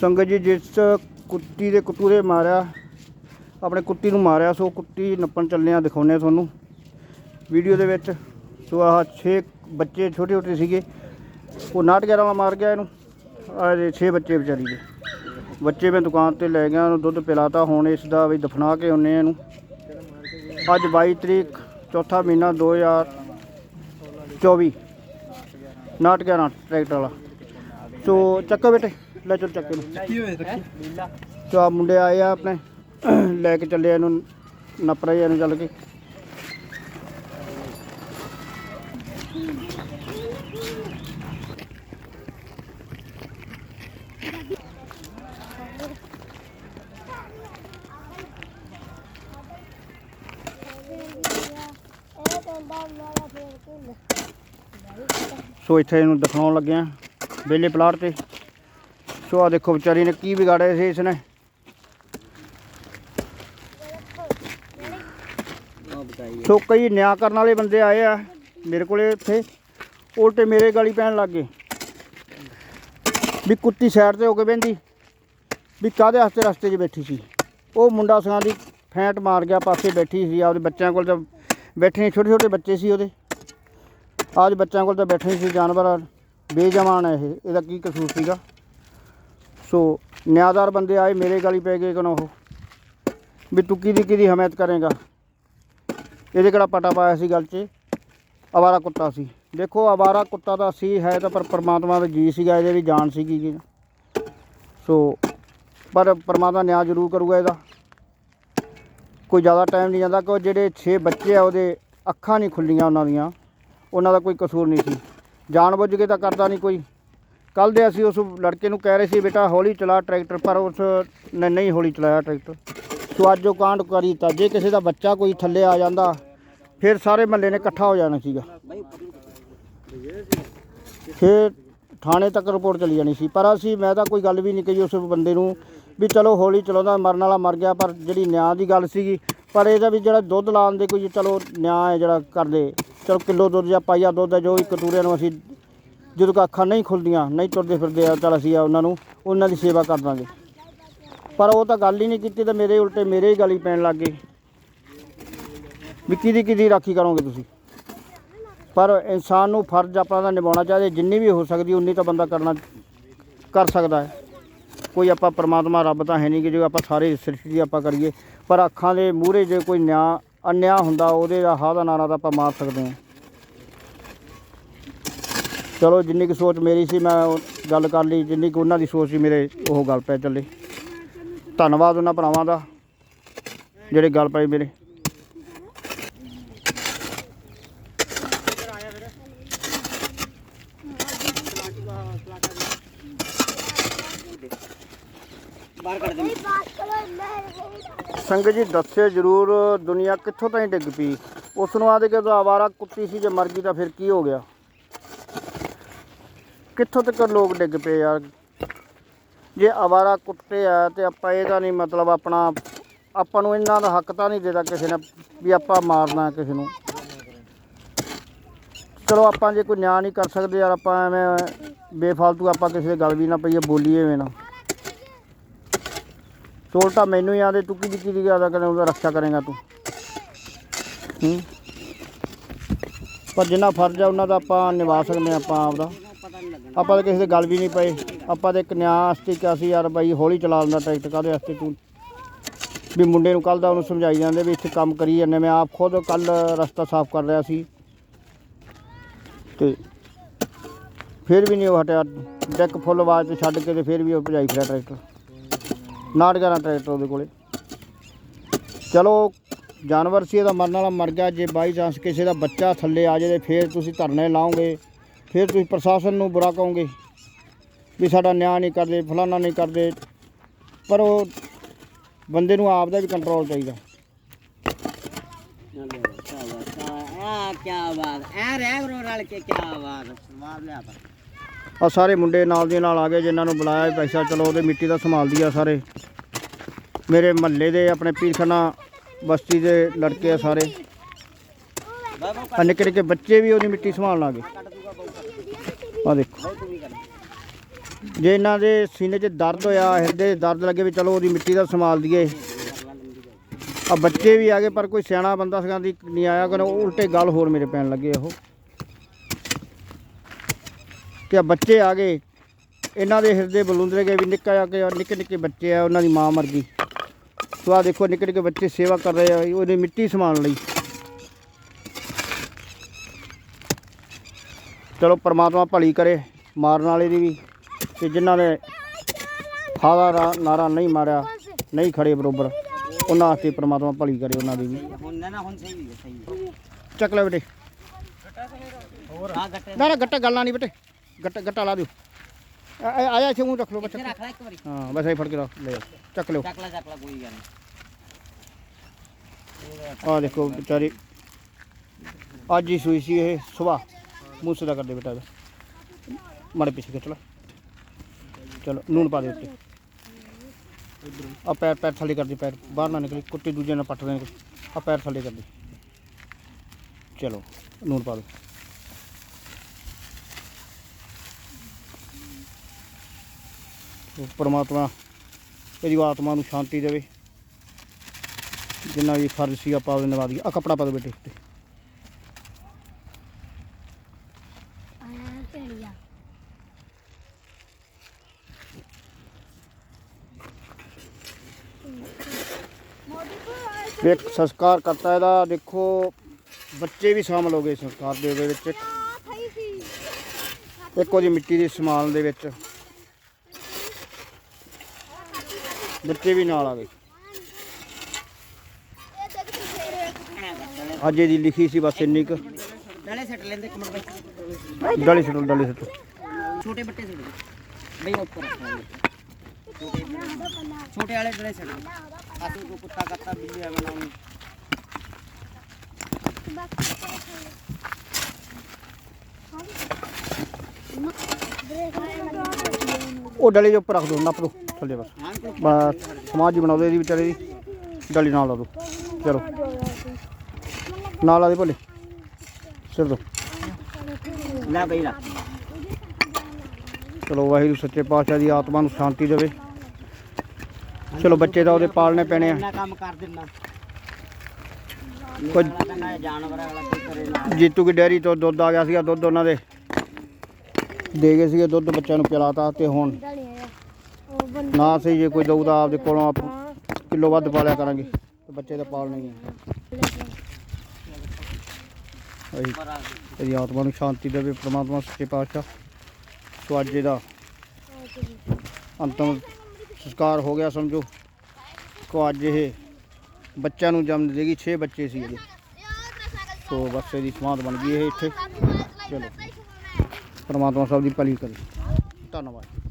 ਸੰਗਤ ਜੀ ਜਿਸ ਕੁੱਤੀ ਦੇ ਕਤੂਰੇ ਮਾਰਿਆ, ਆਪਣੇ ਕੁੱਤੀ ਨੂੰ ਮਾਰਿਆ, ਸੋ ਕੁੱਤੀ ਨੱਪਣ ਚੱਲੇ ਆ ਦਿਖਾਉਂਦੇ ਆ ਤੁਹਾਨੂੰ। ਵੀਡੀਓ ਦੇ ਵਿੱਚ, ਸੋ ਆਹ 6 ਬੱਚੇ ਛੋਟੇ ਛੋਟੇ ਸੀਗੇ। ਉਹ ਨਾਟ ਗਿਆਰਾਂ ਮਾਰ ਗਿਆ ਇਹਨੂੰ। ਆ ਦੇ 6 ਬੱਚੇ ਵਿਚਾਰੀ ਦੇ। ਬੱਚੇ ਮੈਂ ਦੁਕਾਨ ਤੇ ਲੈ ਗਿਆ, ਉਹਨੂੰ ਦੁੱਧ ਪਿਲਾਤਾ, ਹੁਣ ਇਸ ਦਾ ਵੀ ਦਫਨਾ ਕੇ ਆਉਨੇ ਆ ਇਹਨੂੰ। ਅੱਜ 22 ਤਰੀਕ, ਚੌਥਾ ਮਹੀਨਾ 2024 ਨਾਟ ਗਿਆਰਾਂ, ਟਰੈਕਟਰ ਵਾਲਾ। ਸੋ ਚੱਕੋ ਬੇਟੇ। ਲੈ ਚਲ ਚੱਕੇ ਨੂੰ ਕੀ ਹੋਏ ਰੱਖੀ ਸੋ ਆ ਮੁੰਡੇ ਆਏ ਆ ਆਪਣੇ ਲੈ ਕੇ ਚੱਲੇ ਇਹਨੂੰ ਨੱਪ ਰਹੇ ਆ ਇਹਨੂੰ ਚੱਲ ਕੇ। ਸੋ ਇੱਥੇ ਇਹਨੂੰ ਦਿਖਾਉਣ ਲੱਗਿਆ ਬੇਲੇ ਪਲਾਟ ਤੇ। ਸੋ ਆ ਦੇਖੋ ਵਿਚਾਰੀ ਨੇ ਕੀ ਵਿਗਾੜਿਆ ਸੀ ਇਸ ਨੇ ਸੋ ਕਈ ਨਿਆਂ ਕਰਨ ਵਾਲੇ ਬੰਦੇ ਆਏ ਆ ਮੇਰੇ ਕੋਲੇ ਇੱਥੇ, ਉਲਟੇ ਮੇਰੇ ਗਾਲੀ ਪੈਣ ਲੱਗ ਗਏ। ਵੀ ਕੁੱਤੀ ਸਾਈਡ ਤੇ ਹੋ ਕੇ ਬਹਿੰਦੀ, ਵੀ ਕਾਹਦੇ ਵਾਸਤੇ ਰਸਤੇ 'ਚ ਬੈਠੀ ਸੀ। ਉਹ ਮੁੰਡਾ ਸਿੰਘਾਂ ਦੀ ਫੈਂਟ ਮਾਰ ਗਿਆ, ਪਾਸੇ ਬੈਠੀ ਸੀ, ਆਪਦੇ ਬੱਚਿਆਂ ਕੋਲ ਤਾਂ ਬੈਠੇ ਛੋਟੇ ਛੋਟੇ ਬੱਚੇ ਸੀ ਉਹਦੇ। ਅੱਜ ਬੱਚਿਆਂ ਕੋਲ ਤਾਂ ਬੈਠੇ ਸੀ ਜਾਨਵਰ, ਬੇਜਮਾਨ ਹੈ ਇਹ, ਇਹਦਾ ਕੀ ਕਸੂਰ ਸੀਗਾ? ਸੋ ਨਿਆਦਾਰ ਬੰਦੇ ਆਏ, ਮੇਰੇ ਗਾਲੀ ਪੈ ਗਏ ਕਿਨੋਂ ਉਹ। ਵੀ ਤੂੰ ਕਿਹਦੀ ਕਿਹਦੀ ਹਮਾਇਤ ਕਰੇਗਾ? ਇਹਦੇ ਕਿਹੜਾ ਪਟਾ ਪਾਇਆ ਸੀ ਗੱਲ 'ਚ? ਅਵਾਰਾ ਕੁੱਤਾ ਸੀ। ਦੇਖੋ ਅਵਾਰਾ ਕੁੱਤਾ ਤਾਂ ਸੀ, ਹੈ ਤਾਂ ਪਰ ਪਰਮਾਤਮਾ ਦਾ ਜੀ ਸੀਗਾ, ਇਹਦੇ ਵੀ ਜਾਨ ਸੀਗੀ ਜੀ। ਸੋ, ਪਰ ਪਰਮਾਤਮਾ ਨਿਆਂ ਜ਼ਰੂਰ ਕਰੂਗਾ ਇਹਦਾ। ਕੋਈ ਜ਼ਿਆਦਾ ਟਾਈਮ ਨਹੀਂ ਜਾਂਦਾ ਕਿ ਜਿਹੜੇ 6 ਬੱਚੇ ਆ, ਉਹਦੇ ਅੱਖਾਂ ਨਹੀਂ ਖੁੱਲੀਆਂ ਉਹਨਾਂ ਦੀਆਂ। ਉਹਨਾਂ ਦਾ ਕੋਈ ਕਸੂਰ ਨਹੀਂ ਸੀ। ਜਾਣ ਬੁੱਝ ਕੇ ਤਾਂ ਕਰਦਾ ਨਹੀਂ ਕੋਈ। ਕੱਲ ਦੇ ਅਸੀਂ ਉਸ ਲੜਕੇ ਨੂੰ ਕਹਿ ਰਹੇ ਸੀ, ਬੇਟਾ ਹੌਲੀ ਚਲਾ ਟਰੈਕਟਰ, ਪਰ ਉਸ ਨੇ ਨਹੀਂ ਹੌਲੀ ਚਲਾਇਆ ਟਰੈਕਟਰ। ਸੋ ਅੱਜ ਉਹ ਕਾਂਡ ਕਰੀ ਤਾਂ ਜੇ ਕਿਸੇ ਦਾ ਬੱਚਾ ਕੋਈ ਥੱਲੇ ਆ ਜਾਂਦਾ, ਫਿਰ ਸਾਰੇ ਮਹੱਲੇ ਨੇ ਇਕੱਠਾ ਹੋ ਜਾਣਾ ਸੀਗਾ। ਫਿਰ ਥਾਣੇ ਤੱਕ ਰਿਪੋਰਟ ਚਲੀ ਜਾਣੀ ਸੀ। ਪਰ ਅਸੀਂ, ਮੈਂ ਤਾਂ ਕੋਈ ਗੱਲ ਵੀ ਨਹੀਂ ਕਹੀ ਉਸ ਬੰਦੇ ਨੂੰ ਵੀ ਚਲੋ ਹੌਲੀ ਚਲਾਉਂਦਾ, ਮਰਨ ਵਾਲਾ ਮਰ ਗਿਆ, ਪਰ ਜਿਹੜੀ ਨਿਆਂ ਦੀ ਗੱਲ ਸੀਗੀ, ਪਰ ਇਹਦਾ ਵੀ ਜਿਹੜਾ ਦੁੱਧ ਲਾਉਣ ਦੇ ਕੋਈ ਚਲੋ ਨਿਆਂ ਹੈ ਜਿਹੜਾ ਕਰਦੇ, ਚਲੋ ਕਿਲੋ ਦੁੱਧ ਜਾਂ ਪਾਈਆ ਦੁੱਧ ਹੈ, ਜੋ ਵੀ ਕਟੂਰਿਆਂ ਨੂੰ ਅਸੀਂ ਜਦੋਂ ਕਿ ਅੱਖਾਂ ਨਹੀਂ ਖੁੱਲਦੀਆਂ, ਨਹੀਂ ਤੁਰਦੇ ਫਿਰਦੇ ਆ, ਚੱਲ ਅਸੀਂ ਉਹਨਾਂ ਨੂੰ, ਉਹਨਾਂ ਦੀ ਸੇਵਾ ਕਰ ਦਾਂਗੇ। ਪਰ ਉਹ ਤਾਂ ਗੱਲ ਹੀ ਨਹੀਂ ਕੀਤੀ ਤੇ ਮੇਰੇ ਉਲਟੇ ਮੇਰੇ ਹੀ ਗਾਲੀ ਪੈਣ ਲੱਗ ਗਏ। ਵੀ ਕਿਹਦੀ ਕਿਹਦੀ ਰਾਖੀ ਕਰੋਗੇ ਤੁਸੀਂ? ਪਰ ਇਨਸਾਨ ਨੂੰ ਫਰਜ਼ ਆਪਣਾ ਦਾ ਨਿਭਾਉਣਾ ਚਾਹੀਦਾ, ਜਿੰਨੀ ਵੀ ਹੋ ਸਕਦੀ ਉਨੀ ਤਾਂ ਬੰਦਾ ਕਰਨਾ, ਕਰ ਸਕਦਾ ਹੈ। ਕੋਈ ਆਪਾਂ ਪਰਮਾਤਮਾ ਰੱਬ ਤਾਂ ਹੈ ਨਹੀਂ ਕਿ ਜੋ ਆਪਾਂ ਸਾਰੇ ਸ੍ਰਿਸ਼ਟੀ ਦੀ ਆਪਾਂ ਕਰੀਏ, ਪਰ ਅੱਖਾਂ ਦੇ ਮੂਹਰੇ ਜੇ ਕੋਈ ਨਿਆਂ, ਅਨਿਆ ਹੁੰਦਾ, ਉਹਦੇ ਦਾ ਹਾਂ ਦਾ ਨਾਰਾ ਤਾਂ ਆਪਾਂ ਮਾਰ ਸਕਦੇ ਹਾਂ। ਚਲੋ ਜਿੰਨੀ ਕੁ ਸੋਚ ਮੇਰੀ ਸੀ ਮੈਂ ਉਹ ਗੱਲ ਕਰ ਲਈ, ਜਿੰਨੀ ਕੁ ਉਹਨਾਂ ਦੀ ਸੋਚ ਸੀ ਮੇਰੇ ਉਹ ਗੱਲ ਪੈ ਚੱਲੀ। ਧੰਨਵਾਦ ਉਹਨਾਂ ਭਰਾਵਾਂ ਦਾ ਜਿਹੜੇ ਗੱਲ ਪਏ ਮੇਰੇ। ਸੰਗਤ ਜੀ ਦੱਸਿਓ ਜਰੂਰ ਦੁਨੀਆ ਕਿੱਥੋਂ ਤਾਈਂ ਡਿੱਗ ਪਈ? ਉਸ ਨੂੰ ਆਦੇ ਕਿ ਆਵਾਰਾ ਕੁੱਤੀ ਸੀ, ਜੇ ਮਰ ਗਈ ਤਾਂ ਫਿਰ ਕੀ ਹੋ ਗਿਆ? ਕਿੱਥੋਂ ਤੱਕ ਲੋਕ ਡਿੱਗ ਪਏ ਯਾਰ? ਜੇ ਆਵਾਰਾ ਕੁੱਤੇ ਆ ਤੇ ਆਪਾਂ ਇਹਦਾ ਨਹੀਂ ਮਤਲਬ ਆਪਣਾ, ਆਪਾਂ ਨੂੰ ਇਹਨਾਂ ਦਾ ਹੱਕ ਤਾਂ ਨਹੀਂ ਦੇਦਾ ਕਿਸੇ ਨੇ ਵੀ ਆਪਾਂ ਮਾਰਨਾ ਕਿਸੇ ਨੂੰ। ਚਲੋ ਆਪਾਂ ਜੇ ਕੋਈ ਨਿਆਂ ਨਹੀਂ ਕਰ ਸਕਦੇ ਯਾਰ, ਆਪਾਂ ਐਵੇਂ ਬੇਫਾਲਤੂ ਆਪਾਂ ਕਿਸੇ ਦੇ ਗੱਲ ਵੀ ਨਾ ਪਈਏ, ਬੋਲੀਏ ਵੀ ਨਾ। ਸੋ ਉਲਟਾ ਮੈਨੂੰ ਹੀ ਆਦੇ, ਤੂੰ ਕਿਹਦੀ ਕਿਹਦੀ ਗੱਲ ਕਰੇ, ਉਹਦਾ ਰੱਖਿਆ ਕਰੇਗਾ ਤੂੰ। ਪਰ ਜਿੰਨਾ ਫਰਜ਼ ਆ, ਉਹਨਾਂ ਦਾ ਆਪਾਂ ਨਿਭਾ ਸਕਦੇ ਹਾਂ ਆਪਾਂ ਆਪਦਾ। ਆਪਾਂ ਤਾਂ ਕਿਸੇ ਦੇ ਗੱਲ ਵੀ ਨਹੀਂ ਪਏ। ਆਪਾਂ ਤਾਂ ਇੱਕ ਨਿਆਂ ਵਾਸਤੇ ਕਿਹਾ ਸੀ, ਯਾਰ ਬਾਈ ਹੌਲੀ ਚਲਾ ਲੈਂਦਾ ਟਰੈਕਟਰ ਕਾਹਦੇ ਵਾਸਤੇ ਤੂੰ? ਵੀ ਮੁੰਡੇ ਨੂੰ ਕੱਲ ਦਾ ਉਹਨੂੰ ਸਮਝਾਈ ਜਾਂਦੇ ਵੀ ਇੱਥੇ ਕੰਮ ਕਰੀ ਜਾਂਦੇ। ਮੈਂ ਆਪ ਖੁਦ ਕੱਲ ਰਸਤਾ ਸਾਫ਼ ਕਰ ਰਿਹਾ ਸੀ। ਤੇ ਫਿਰ ਵੀ ਨਹੀਂ ਉਹ ਹਟਿਆ। ਡੈਕ ਫੁੱਲ ਆਵਾਜ਼ ਤੇ ਛੱਡ ਕੇ ਤੇ ਫਿਰ ਵੀ ਉਹ ਭਜਾਈ ਫਿਰਿਆ ਟਰੈਕਟਰ। ਨਾਟ ਕਰਾਂ ਟਰੈਕਟਰ ਉਹਦੇ ਕੋਲੇ। ਚਲੋ, ਜਾਨਵਰ ਸੀ ਇਹਦਾ ਮਰਨ ਵਾਲਾ ਮਰ ਗਿਆ। ਜੇ ਬਾਈ ਚਾਂਸ ਕਿਸੇ ਦਾ ਬੱਚਾ ਥੱਲੇ ਆ ਜਾਏ ਤੇ ਫਿਰ ਤੁਸੀਂ ਧਰਨੇ ਲਾਓਗੇ। ਫਿਰ ਤੁਸੀਂ ਪ੍ਰਸ਼ਾਸਨ ਨੂੰ ਬੁਰਾ ਕਹੋਗੇ ਵੀ ਸਾਡਾ ਨਿਆਂ ਨਹੀਂ ਕਰਦੇ ਫਲਾਨਾ ਨਹੀਂ ਕਰਦੇ ਪਰ ਉਹ ਬੰਦੇ ਨੂੰ ਆਪ ਦਾ ਵੀ ਕੰਟਰੋਲ ਚਾਹੀਦਾ। ਆ ਕੀ ਬਾਤ ਐ ਰਹਿ ਗਰੋ ਰਲ ਕੇ ਕੀ ਬਾਤ ਸਵਾਦ ਲਿਆ ਤਾ। ਆ ਸਾਰੇ ਮੁੰਡੇ ਨਾਲ ਦੀ ਨਾਲ ਆ ਗਏ ਜਿਨ੍ਹਾਂ ਨੂੰ ਬੁਲਾਇਆ ਪੈਸਾ ਚਲੋ ਉਹਦੇ ਮਿੱਟੀ ਦਾ ਸੰਭਾਲਦੀ ਆ ਸਾਰੇ। ਮੇਰੇ ਮਹੱਲੇ ਦੇ ਆਪਣੇ ਪੀਰਖਾਨਾ ਬਸਤੀ ਦੇ ਲੜਕੇ ਆ ਸਾਰੇ। ਆ ਨਿੱਕੇ ਨਿੱਕੇ ਬੱਚੇ ਵੀ ਉਹਦੀ ਮਿੱਟੀ ਸੰਭਾਲਣ ਆ ਗਏ। ਆ ਦੇਖੋ। ਜੇ ਇਹਨਾਂ ਦੇ ਸੀਨੇ 'ਚ ਦਰਦ ਹੋਇਆ, ਹਿਰਦੇ 'ਚ ਦਰਦ ਲੱਗੇ ਵੀ ਚਲੋ ਉਹਦੀ ਮਿੱਟੀ ਦਾ ਸੰਭਾਲ ਦਈਏ। ਆ ਬੱਚੇ ਵੀ ਆ ਗਏ, ਪਰ ਕੋਈ ਸਿਆਣਾ ਬੰਦਾ ਸਕਾਂ ਨਹੀਂ ਆਇਆ ਕਿ ਉਲਟੇ ਗੱਲ ਹੋਰ ਮੇਰੇ ਪੈਣ ਲੱਗੇ ਉਹ ਕਿ ਆ ਬੱਚੇ ਆ ਗਏ, ਇਹਨਾਂ ਦੇ ਹਿਰਦੇ ਬਲੂੰਦਰੇ ਗਏ ਵੀ ਨਿੱਕਾ ਜਿਹਾ ਕਿ ਨਿੱਕੇ ਨਿੱਕੇ ਬੱਚੇ ਆ, ਉਹਨਾਂ ਦੀ ਮਾਂ ਮਰ ਗਈ। ਸੋ ਆ ਦੇਖੋ ਨਿੱਕੇ ਨਿੱਕੇ ਬੱਚੇ ਸੇਵਾ ਕਰ ਰਹੇ ਆ, ਉਹਦੀ ਮਿੱਟੀ ਸੰਭਾਲਣ ਲਈ। ਚਲੋ ਪ੍ਰਮਾਤਮਾ ਭਲੀ ਕਰੇ ਮਾਰਨ ਵਾਲੇ ਦੀ ਵੀ ਤੇ ਜਿਨ੍ਹਾਂ ਨੇ ਖਾਦਾ ਰਾ- ਨਾਰਾ ਨਹੀਂ ਮਾਰਿਆ ਨਹੀਂ ਖੜੇ ਬਰੋਬਰ ਉਹਨਾਂ ਵਾਸਤੇ ਪ੍ਰਮਾਤਮਾ ਭਲੀ ਕਰੇ ਉਹਨਾਂ ਦੀ ਵੀ। ਹੁਣ ਨਾ ਨਾ ਹੁਣ ਸਹੀ ਹੈ ਸਹੀ ਹੈ ਚੱਕ ਲੈ ਬੇਟੇ। ਆ ਗੱਟੇ ਨਾ ਨਾ ਗੱਟਾ ਗੱਲਾਂ ਨਹੀਂ ਬੇਟੇ। ਗੱਟਾ ਗੱਟਾ ਲਾ ਦਿਓ। ਆ- ਆ- ਆਇਆ ਇੱਥੇ ਮੂੰਹ ਰੱਖ ਲਓ ਬੱਚਾ। ਇੱਥੇ ਰੱਖ ਲੈ ਇੱਕ ਵਾਰੀ। ਹਾਂ ਬਸ ਐਂ ਫੜ ਕੇ ਲੈ। ਚੱਕ ਲਿਓ। ਚੱਕ ਲੈ ਚੱਕ ਲੈ ਕੋਈ ਗੱਲ ਨਹੀਂ। ਆ ਦੇਖੋ ਵਿਚਾਰੀ। ਅੱਜ ਹੀ ਸੂਈ ਸੀ ਇਹ ਸਵੇਰ ਮੂੰਹ ਸਿੱਧਾ ਕਰ ਦੇ ਬੇਟਾ ਇਹਦਾ। ਮਾੜੇ ਪਿੱਛੇ ਖਿੱਚ ਲੈ। ਚਲੋ ਨੂਨ ਪਾ ਦੇ ਉੱਤੇ। ਆ ਪੈਰ ਪੈਰ ਥੱਲੇ ਕਰ ਦੇ, ਪੈਰ। ਬਾਹਰ ਨਾ ਨਿਕਲੇ ਕੁੱਤੇ ਦੂਜੇ ਨਾਲ ਪੱਟ ਦੇਣ ਆ ਪੈਰ ਥੱਲੇ ਕਰ ਦੇ। ਚਲੋ ਨੂਨ ਪਾ ਦੇ। ਪਰਮਾਤਮਾ ਇਹਦੀ ਆਤਮਾ ਨੂੰ ਸ਼ਾਂਤੀ ਦੇਵੇ। ਜਿੰਨਾ ਵੀ ਫਰਜ਼ ਸੀ ਆਪਾਂ ਉਹਦੇ ਨਿਭਾ ਦਈਏ ਆ ਕਪੜਾ ਪਾ ਦੇ ਬੇਟੇ ਉੱਤੇ। ਮੋਦੀ ਕੋ ਇੱਕ ਸੰਸਕਾਰ ਕਰਤਾ ਇਹਦਾ ਦੇਖੋ ਬੱਚੇ ਵੀ ਸ਼ਾਮਲ ਹੋ ਗਏ ਸੰਸਕਾਰ ਦੇ ਵਿੱਚ। ਇੱਕ- ਆ ਉਹਦੀ ਮਿੱਟੀ ਦੀ ਸੰਭਾਲ ਦੇ ਵਿੱਚ। ਬੱਚੇ ਵੀ ਨਾਲ ਆ ਗਏ। ਅੱਜ ਇਹਦੀ ਲਿਖੀ ਸੀ ਬਸ ਇੰਨੀ ਕੁ। ਡਲੇ ਸੱਟ ਲੈਂਦੇ ਬਈ ਡਲੀ ਸਟੋ ਡਲੀ ਸਟੋ। ਛੋਟੇ ਬੱਟੇ ਸੱਟ ਬਈ ਉੱਪਰ ਛੋਟੇ ਵਾਲੇ ਡਲੇ ਸੱਟ ਅਸੀਂ ਕੋ ਕੁੱਤਾ ਕੱਤਾ ਬਿੱਲੀ ਆ ਬਣਾਉਣੀ ਉਹ ਡਲੀ ਦੇ ਉੱਪਰ ਰੱਖ ਦੋ ਨੱਪ ਦੋ ਥੱਲੇ ਬਸ। ਬਸ ਸਮਾਜ ਜੀ ਬਣਾਉਂਦੇ ਇਹਦੀ ਵਿਚਾਰੇ ਦੀ। ਡਲੀ ਨਾਲ ਲਾ ਦੋ। ਚਲੋ। ਨਾਲ ਲਾ ਦੇ ਭੋਲੇ। ਸਿਰ ਦੋ। ਲੈ ਬਈ ਲਾ। ਚਲੋ ਵਾਹਿਗੁਰੂ ਸੱਚੇ ਪਾਤਸ਼ਾਹ ਦੀ ਆਤਮਾ ਨੂੰ ਸ਼ਾਂਤੀ ਦੇਵੇ। ਚਲੋ ਬੱਚੇ ਤਾਂ ਉਹਦੇ ਪਾਲਣੇ ਪੈਣੇ ਆ। ਕੰਮ ਕਰ ਦਿੰਨਾ ਕਹਿੰਦਾ ਜਾਨਵਰ ਵਾਲਾ ਕੋਈ ਕਰੇ ਜੀਤੂ ਦੀ ਡੈਰੀ ਤੋਂ ਦੁੱਧ ਆ ਗਿਆ ਸੀਗਾ ਦੁੱਧ ਉਹਨਾਂ ਦੇ। ਦੇ ਗਏ ਸੀਗੇ ਦੁੱਧ ਬੱਚਿਆਂ ਨੂੰ ਪਿਲਾਤਾ ਤੇ ਹੁਣ ਨਾ ਸਹੀ ਜੇ ਕੋਈ ਦਊਦਾ ਆਪਦੇ ਕੋਲੋਂ ਆਪ ਕਿਲੋ ਵੱਧ ਪਾਲਿਆ ਕਰਾਂਗੇ ਤੇ ਬੱਚੇ ਤਾਂ ਪਾਲਣੇ ਹੀ ਆ। ਅਸੀਂ ਪਰ ਆਤਮਾ ਨੂੰ ਸ਼ਾਂਤੀ ਦੇਵੇ, ਪ੍ਰਮਾਤਮਾ ਸੱਚੇ ਪਾਤਸ਼ਾਹ। ਸੋ ਅੱਜ ਇਹਦਾ ਅੰਤਮ ਸੰਸਕਾਰ ਹੋ ਗਿਆ, ਸਮਝੋ। ਕੋ ਅੱਜ ਇਹ ਬੱਚਿਆਂ ਨੂੰ ਜਨਮ ਦੇਗੀ 6 ਬੱਚੇ ਸੀ ਇਹਦੇ। ਸੋ ਬਸ ਇਹਦੀ ਸਮਾਧ ਬਣ ਗਈ ਇਹ ਇੱਥੇ। ਚਲੋ। ਪਰਮਾਤਮਾ ਸਭ ਦੀ ਭਲੀ ਕਰੇ। ਧੰਨਵਾਦ।